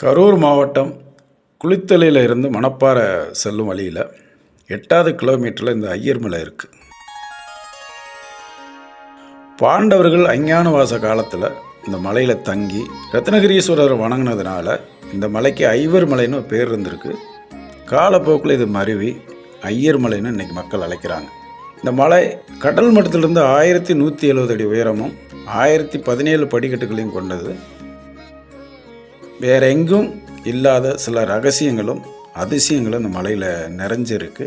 கரூர் மாவட்டம் குளித்தலையில் இருந்து மணப்பாறை செல்லும் வழியில் எட்டாவது கிலோமீட்டரில் இந்த ஐயர் மலை இருக்குது பாண்டவர்கள் அஞ்ஞானவாச காலத்தில் இந்த மலையில் தங்கி ரத்னகிரீஸ்வரர் வணங்கினதுனால இந்த மலைக்கு ஐவர் மலைன்னு பேர் இருந்திருக்கு. காலப்போக்கில் இது மருவி ஐயர் மலைன்னு இன்றைக்கி மக்கள் அழைக்கிறாங்க. இந்த மலை கடல் மட்டத்திலிருந்து ஆயிரத்தி நூற்றி எழுபது அடி உயரமும் ஆயிரத்தி பதினேழு படிக்கட்டுகளையும் கொண்டது. வேற எங்கும் இல்லாத சில ரகசியங்களும் அதிசயங்களும் இந்த மலையில் நிறைஞ்சிருக்கு.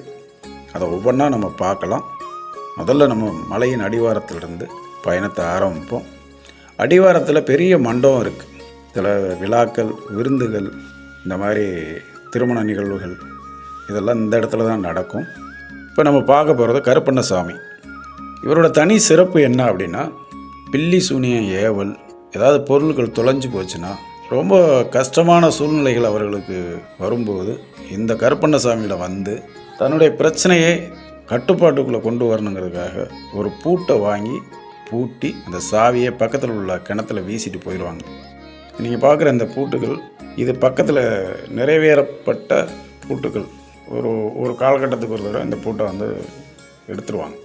அதை ஒவ்வொன்றா நம்ம பார்க்கலாம். முதல்ல நம்ம மலையின் அடிவாரத்திலிருந்து பயணத்தை ஆரம்பிப்போம். அடிவாரத்தில் பெரிய மண்டபம் இருக்குது சில விழாக்கள் விருந்துகள் இந்த மாதிரி திருமண நிகழ்வுகள் இதெல்லாம் இந்த இடத்துல தான் நடக்கும். இப்போ நம்ம பார்க்க போகிறது கருப்பண்ணசாமி. இவரோட தனி சிறப்பு என்ன அப்படின்னா பில்லி சூனியம் ஏவல் ஏதாவது பொருட்கள் தொலைஞ்சு போச்சுன்னா ரொம்ப கஷ்டமான சூழ்நிலைகள் அவர்களுக்கு வரும்போது இந்த கருப்பண்ணசாமியில் வந்து தன்னுடைய பிரச்சனையை கட்டுப்பாட்டுக்குள்ளே கொண்டு வரணுங்கிறதுக்காக ஒரு பூட்டை வாங்கி பூட்டி அந்த சாவியை பக்கத்தில் உள்ள கிணத்துல வீசிட்டு போயிடுவாங்க நீங்கள் பார்க்குற இந்த பூட்டுகள் இது பக்கத்தில் நிறைவேறப்பட்ட பூட்டுகள். ஒரு ஒரு காலகட்டத்துக்கு ஒரு தடவை இந்த பூட்டை வந்து எடுத்துருவாங்க.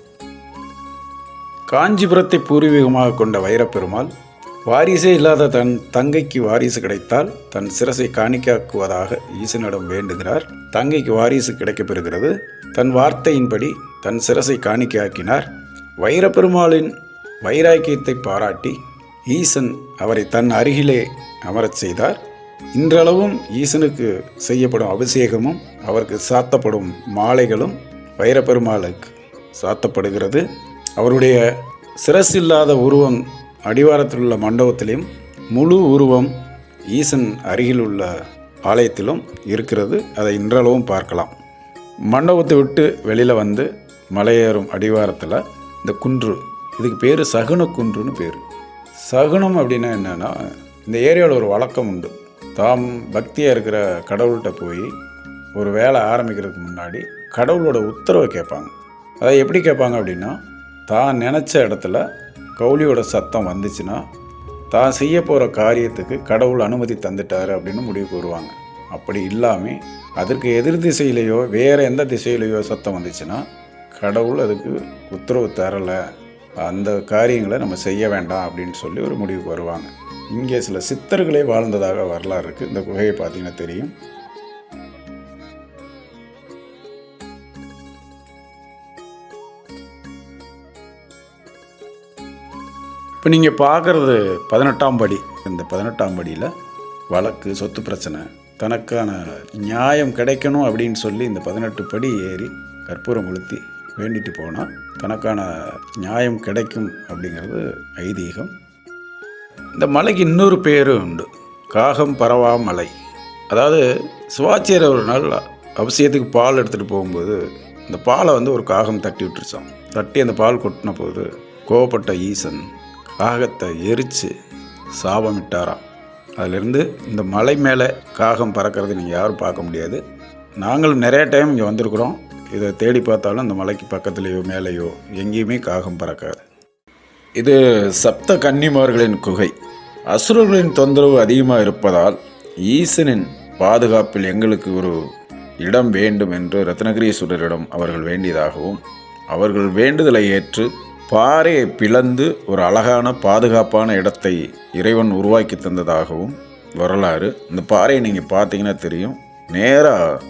காஞ்சிபுரத்தை பூர்வீகமாக கொண்ட வைரப்பெருமாள் வாரிசே இல்லாத தன் தங்கைக்கு வாரிசு கிடைத்தால் தன் சிரசை காணிக்காக்குவதாக ஈசனிடம் வேண்டுகிறார். தங்கைக்கு வாரிசு கிடைக்கப்பெறுகிறது. தன் வார்த்தையின்படி தன் சிரசை காணிக்கையாக்கினார். வைரப்பெருமாளின் வைராக்கியத்தை பாராட்டி ஈசன் அவரை தன் அருகிலே அமரச் செய்தார். இன்றளவும் ஈசனுக்கு செய்யப்படும் அபிஷேகமும் அவருக்கு சாத்தப்படும் மாலைகளும் வைரப்பெருமாளுக்கு சாத்தப்படுகிறது. அவருடைய சிரசில்லாத உருவம் அடிவாரத்தில் உள்ள மண்டபத்திலையும் முழு உருவம் ஈசன் அருகில் உள்ள ஆலயத்திலும் இருக்கிறது. அதை இன்றளவும் பார்க்கலாம். மண்டபத்தை விட்டு வெளியில் வந்து மலையேறும் அடிவாரத்தில் இந்த குன்று இதுக்கு பேர் சகுன குன்றுன்னு பேர். சகுனம் அப்படின்னா என்னென்னா இந்த ஏரியாவில் ஒரு வழக்கம் உண்டு. தாம் பக்தியாக இருக்கிற கடவுள்கிட்ட போய் ஒரு வேலை ஆரம்பிக்கிறதுக்கு முன்னாடி கடவுளோட உத்தரவை கேட்பாங்க. அதை எப்படி கேட்பாங்க அப்படின்னா தான் நினச்ச இடத்துல கௌலியோட சத்தம் வந்துச்சுன்னா தான் செய்ய போகிற காரியத்துக்கு கடவுள் அனுமதி தந்துட்டார் அப்படின்னு முடிவுக்கு வருவாங்க அப்படி இல்லாமல் அதற்கு எதிர் திசையிலையோ வேறு எந்த திசையிலையோ சத்தம் வந்துச்சுன்னா கடவுள் அதுக்கு உத்தரவு தரலை. அந்த காரியங்களை நம்ம செய்ய வேண்டாம் அப்படின்னு சொல்லி ஒரு முடிவுக்கு வருவாங்க. இங்கே சில சித்தர்களே வாழ்ந்ததாக வரலாறு இருக்குது இந்த குகையை பார்த்தீங்கன்னா தெரியும். இப்போ நீங்கள் பார்க்குறது பதினெட்டாம் படி. இந்த பதினெட்டாம் படியில் வழக்கு சொத்து பிரச்சனை தனக்கான நியாயம் கிடைக்கணும் அப்படின்னு சொல்லி இந்த பதினெட்டு படி ஏறி கற்பூரம் கொளுத்தி வேண்டிட்டு போனால் தனக்கான நியாயம் கிடைக்கும் அப்படிங்கிறது ஐதீகம். இந்த மலைக்கு இன்னொரு பேர் உண்டு. காகம் பரவா மலை. அதாவது சிவாச்சியர் ஒரு நாள் அவசியத்துக்கு பால் எடுத்துகிட்டு போகும்போது இந்த பாலை வந்து ஒரு காகம் தட்டி விட்டுருச்சான் தட்டி அந்த பால் கொட்டின போது கோவப்பட்ட ஈசன் காகத்தை எரித்து சாபமிட்டாராம். அதிலிருந்து இந்த மலை மேலே காகம் பறக்கிறது நீங்கள் யாரும் பார்க்க முடியாது. நாங்களும் நிறைய டைம் இங்கே வந்திருக்கிறோம். இதை தேடி பார்த்தாலும் இந்த மலைக்கு பக்கத்துலேயோ மேலேயோ எங்கேயுமே காகம் பறக்காது. இது சப்த கன்னிமார்களின் குகை. அசுரர்களின் தொந்தரவு அதிகமாக இருப்பதால் ஈசனின் பாதுகாப்பில் எங்களுக்கு ஒரு இடம் வேண்டும் என்று ரத்னகிரீஸ்வரரிடம் அவர்கள் வேண்டியதாகவும் அவர்கள் வேண்டுதலை ஏற்று பாறையை பிளந்து ஒரு அழகான பாதுகாப்பான இடத்தை இறைவன் உருவாக்கி தந்ததாகவும் வரலாறு. இந்த பாறையை நீங்கள் பார்த்தீங்கன்னா தெரியும். நேராக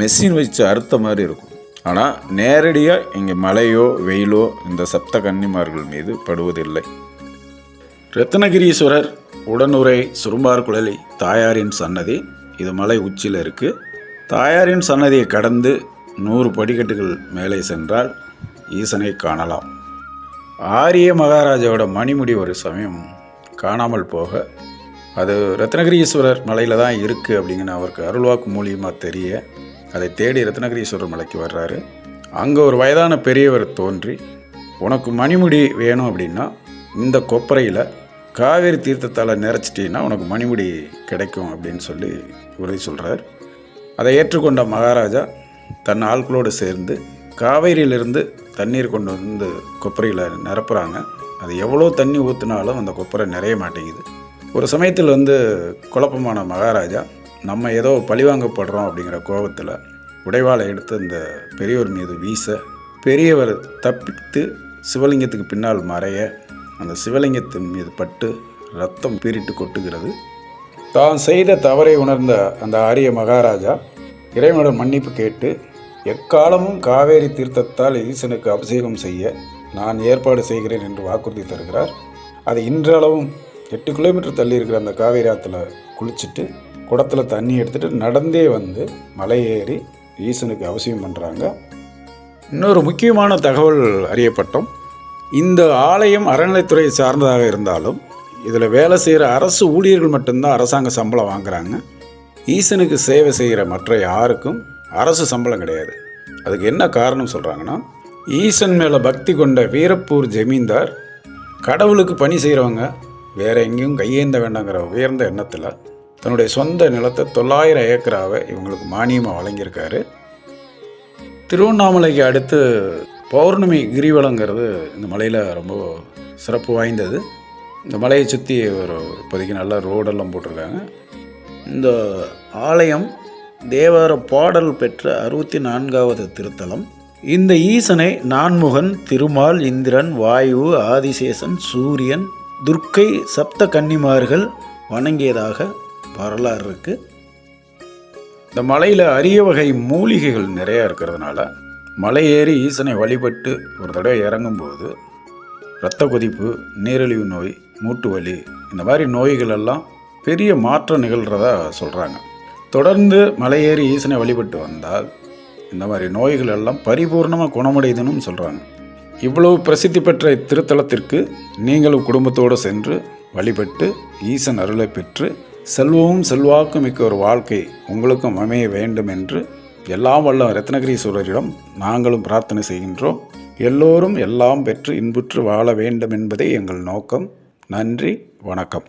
மெஷின் வச்சு அறுத்த மாதிரி இருக்கும். ஆனால் நேரடியாக இங்கே மழையோ வெயிலோ இந்த சப்த கன்னிமார்கள் மீது படுவதில்லை. ரத்னகிரீஸ்வரர் உடனுரை சுரும்பார் குழலி தாயாரின் சன்னதி. இது மலை உச்சியில் இருக்குது தாயாரின் சன்னதியை கடந்து நூறு படிக்கட்டுகள் மேலே சென்றால் ஈசனை காணலாம். ஆரிய மகாராஜாவோட மணிமுடி ஒரு சமயம் காணாமல் போக அது ரத்னகிரீஸ்வரர் மலையில் தான் இருக்குது அப்படிங்கிற அவருக்கு அருள்வாக்கு மூலியமாக தெரிய அதை தேடி ரத்னகிரீஸ்வரர் மலைக்கு வர்றாரு. அங்கே ஒரு வயதான பெரியவர் தோன்றி உனக்கு மணிமுடி வேணும் அப்படின்னா இந்த கொப்பரையில் காவேரி தீர்த்தத்தால் நிறச்சிட்டின்னா உனக்கு மணிமுடி கிடைக்கும் அப்படின்னு சொல்லி உறுதி சொல்கிறார் அதை ஏற்றுக்கொண்ட மகாராஜா தன் ஆட்களோடு சேர்ந்து காவேரியிலிருந்து தண்ணீர் கொண்டு வந்து கொப்பரையில் நிரப்புறாங்க. அது எவ்வளோ தண்ணி ஊற்றினாலும் அந்த கொப்பரை நிறைய மாட்டேங்குது. ஒரு சமயத்தில் வந்து குழப்பமான மகாராஜா நம்ம ஏதோ பழிவாங்கப்படுறோம் அப்படிங்கிற கோபத்தில் உடைவாளை எடுத்து அந்த பெரியவர் மீது வீச பெரியவர் தப்பித்து சிவலிங்கத்துக்கு பின்னால் மறைய அந்த சிவலிங்கத்தின் மீது பட்டு ரத்தம் பீரிட்டு கொட்டுகிறது. தான் செய்த தவறை உணர்ந்த அந்த ஆரிய மகாராஜா இறைவனிடம் மன்னிப்பு கேட்டு எக்காலமும் காவேரி தீர்த்தத்தால் ஈசனுக்கு அபிஷேகம் செய்ய நான் ஏற்பாடு செய்கிறேன் என்று வாக்குறுதி தருகிறார். அது இன்றளவும் எட்டு கிலோமீட்டர் தள்ளி இருக்கிற அந்த காவேரி ஆற்றுல குளிச்சுட்டு குடத்தில் தண்ணி எடுத்துகிட்டு நடந்தே வந்து மலை ஏறி ஈசனுக்கு அவசியம் பண்ணுறாங்க இன்னொரு முக்கியமான தகவல் அறியப்பட்டோம். இந்த ஆலயம் அறநிலைத்துறை சார்ந்ததாக இருந்தாலும் இதில் வேலை செய்கிற அரசு ஊழியர்கள் மட்டும்தான் அரசாங்க சம்பளம் வாங்குறாங்க. ஈசனுக்கு சேவை செய்கிற மற்ற யாருக்கும் அரசு சம்பளம் கிடையாது. அதுக்கு என்ன காரணம் சொல்கிறாங்கன்னா ஈசன் மேலே பக்தி கொண்ட வீரப்பூர் ஜமீன்தார் கடவுளுக்கு பணி செய்கிறவங்க வேற எங்கேயும் கையேந்த வேண்டாங்கிற உயர்ந்த எண்ணத்தில் தன்னுடைய சொந்த நிலத்தை தொள்ளாயிரம் ஏக்கராவை இவங்களுக்கு மானியமாக வழங்கியிருக்காரு. திருவண்ணாமலைக்கு அடுத்து பௌர்ணமி கிரிவலங்கிறது இந்த மலையில் ரொம்ப சிறப்பு வாய்ந்தது. இந்த மலையை சுற்றி ஒரு இப்போதைக்கு நல்ல ரோடெல்லாம் போட்டிருக்காங்க. இந்த ஆலயம் தேவார பாடல் பெற்ற அறுபத்தி நான்காவது திருத்தலம். இந்த ஈசனை நான்முகன் திருமால் இந்திரன் வாயு ஆதிசேஷன் சூரியன் துர்க்கை சப்த கன்னிமார்கள் வணங்கியதாக வரலாறு இருக்குது இந்த மலையில் அரிய வகை மூலிகைகள் நிறையா இருக்கிறதுனால மலை ஏறி ஈசனை வழிபட்டு ஒரு தடவை இறங்கும்போது இரத்த கொதிப்பு நீரிழிவு நோய் மூட்டு வலி இந்த மாதிரி நோய்கள் எல்லாம் பெரிய மாற்றம் நிகழ்கிறதா சொல்கிறாங்க தொடர்ந்து மலையேறி ஈசனை வழிபட்டு வந்தால் இந்த மாதிரி நோய்கள் எல்லாம் பரிபூர்ணமாக குணமடையுதுன்னு சொல்கிறாங்க இவ்வளவு பிரசித்தி பெற்ற இத்திருத்தலத்திற்கு நீங்களும் குடும்பத்தோடு சென்று வழிபட்டு ஈசன் அருளை பெற்று செல்வமும் செல்வாக்கும் மிக்க ஒரு வாழ்க்கை உங்களுக்கும் அமைய வேண்டும் என்று எல்லாம் வல்ல ரத்னகிரீஸ்வரரிடம் நாங்களும் பிரார்த்தனை செய்கின்றோம். எல்லோரும் எல்லாம் பெற்று இன்புற்று வாழ வேண்டும் என்பதே எங்கள் நோக்கம். நன்றி வணக்கம்.